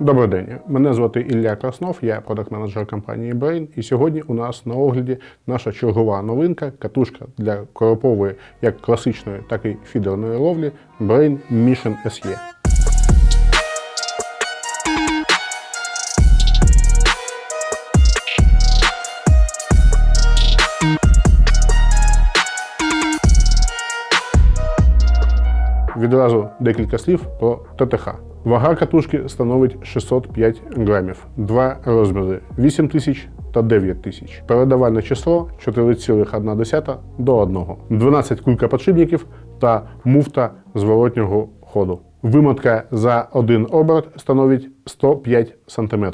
Добрий день, мене звати Ілля Краснов, я продакт-менеджер компанії Brain. І сьогодні у нас на огляді наша чергова новинка катушка для коропової як класичної, так і фідерної ловлі Brain Mission SE. Відразу декілька слів про ТТХ. Вага катушки становить 605 грамів, два розміри 8 тисяч та 9 тисяч. Передавальне число 4,1 до 1. 12 кулькоподшипників та муфта зворотнього ходу. Вимотка за один оберт становить 105 см.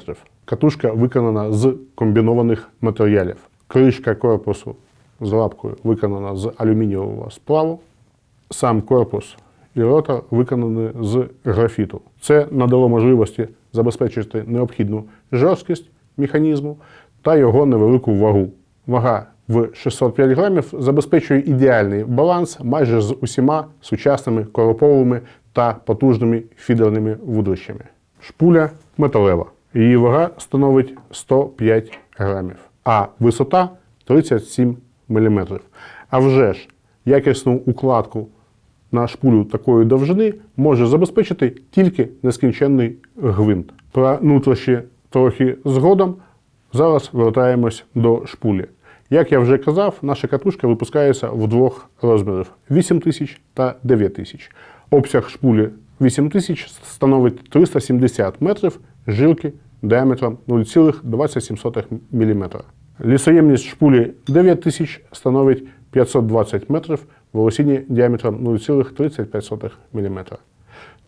Катушка виконана з комбінованих матеріалів. Кришка корпусу з лапкою виконана з алюмінієвого сплаву. Сам корпус і ротор виконані з графіту. Це надало можливості забезпечити необхідну жорсткість механізму та його невелику вагу. Вага в 605 грамів забезпечує ідеальний баланс майже з усіма сучасними короповими та потужними фідерними вудлищами. Шпуля металева. Її вага становить 105 грамів, а висота 37 мм. А вже ж якісну укладку на шпулю такої довжини може забезпечити тільки нескінченний гвинт. Про нутрощі трохи згодом. Зараз вертаємось до шпулі. Як я вже казав, наша катушка випускається в двох розмірах 8000 та 9000. Обсяг шпулі 8000 становить 370 метрів жилки діаметром 0,27 мм. Лісоємність шпулі 9000 становить 520 метрів, волосіння діаметром 0,35 мм.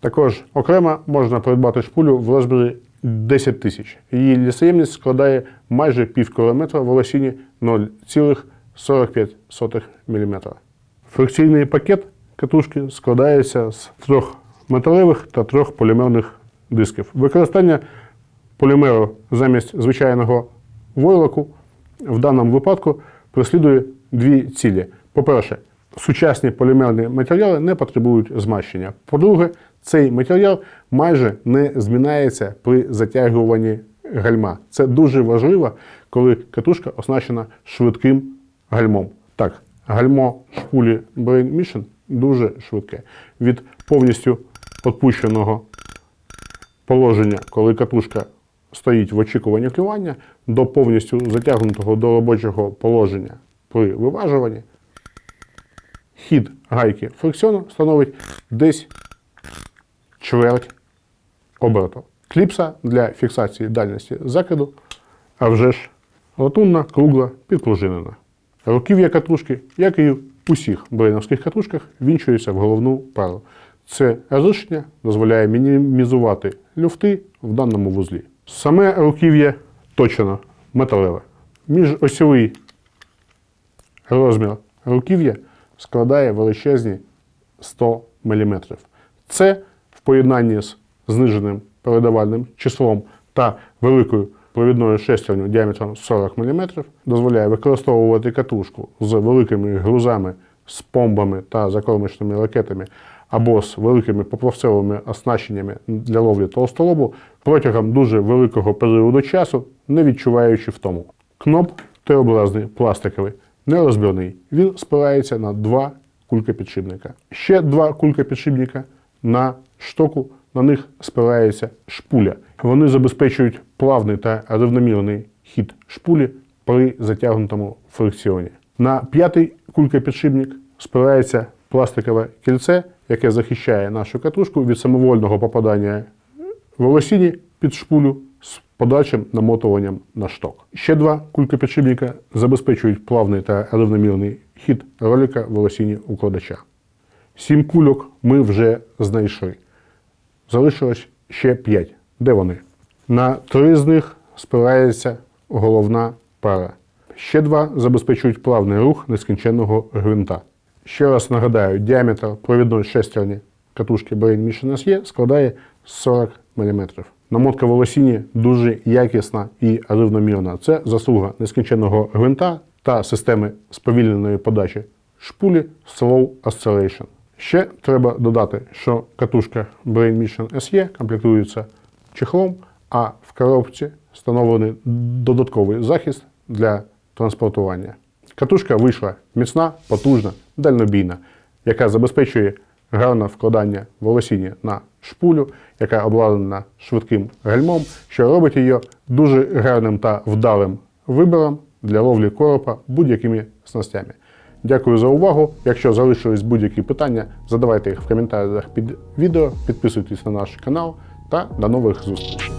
Також окремо можна придбати шпулю в розмірі 10 тисяч. Її лісоємність складає майже пів кілометра, волосіння 0,45 мм. Фрикційний пакет катушки складається з трьох металевих та трьох полімерних дисків. Використання полімеру замість звичайного войлоку в даному випадку преслідує дві цілі. По-перше, сучасні полімерні матеріали не потребують змащення. По-друге, цей матеріал майже не змінається при затягуванні гальма. Це дуже важливо, коли катушка оснащена швидким гальмом. Так, гальмо шпулі Brain Mission дуже швидке. Від повністю відпущеного положення, коли катушка стоїть в очікуванні клювання, до повністю затягнутого до робочого положення при виважуванні, хід гайки фрикціону становить десь чверть оберту. Кліпса для фіксації дальності закиду, а вже ж латунна, кругла, підпружинена. Руків'я катушки, як і в усіх брейновських катушках, вінчується в головну пару. Це рішення дозволяє мінімізувати люфти в даному вузлі. Саме руків'я точно металеве. Міжосьовий розмір руків'я складає величезні 100 мм. Це в поєднанні з зниженим передавальним числом та великою провідною шестерню діаметром 40 мм дозволяє використовувати катушку з великими грузами, з помбами та закормочними ракетами або з великими поплавцевими оснащеннями для ловлі толстолобу протягом дуже великого періоду часу, не відчуваючи втому. Кноп Т-образний пластиковий, нерозбірний. Він спирається на два кулькопідшипника. Ще два кулькопідшипника на штоку, на них спирається шпуля. Вони забезпечують плавний та рівномірний хід шпулі при затягнутому фрикціоні. На п'ятий кулькопідшипник спирається пластикове кільце, яке захищає нашу катушку від самовольного попадання волосіні під шпулю з подальшим намотуванням на шток. Ще два кулькопідшипника забезпечують плавний та рівномірний хід ролика волосіні укладача. Сім кульок ми вже знайшли. Залишилось ще п'ять. Де вони? На три з них спирається головна пара. Ще два забезпечують плавний рух нескінченного гвинта. Ще раз нагадаю, діаметр провідної шестерні катушки Brain Mission SE складає 40 мм. Намотка волосіні дуже якісна і рівномірна. Це заслуга нескінченного гвинта та системи сповільненої подачі шпулі Slow Acceleration. Ще треба додати, що катушка Brain Mission SE комплектується чехлом, а в коробці встановлений додатковий захист для транспортування. Катушка вийшла міцна, потужна, дальнобійна, яка забезпечує гарне вкладання волосіння на шпулю, яка обладнана швидким гальмом, що робить її дуже гарним та вдалим вибором для ловлі коропа будь-якими снастями. Дякую за увагу. Якщо залишились будь-які питання, задавайте їх в коментарях під відео, підписуйтесь на наш канал та до нових зустрічей.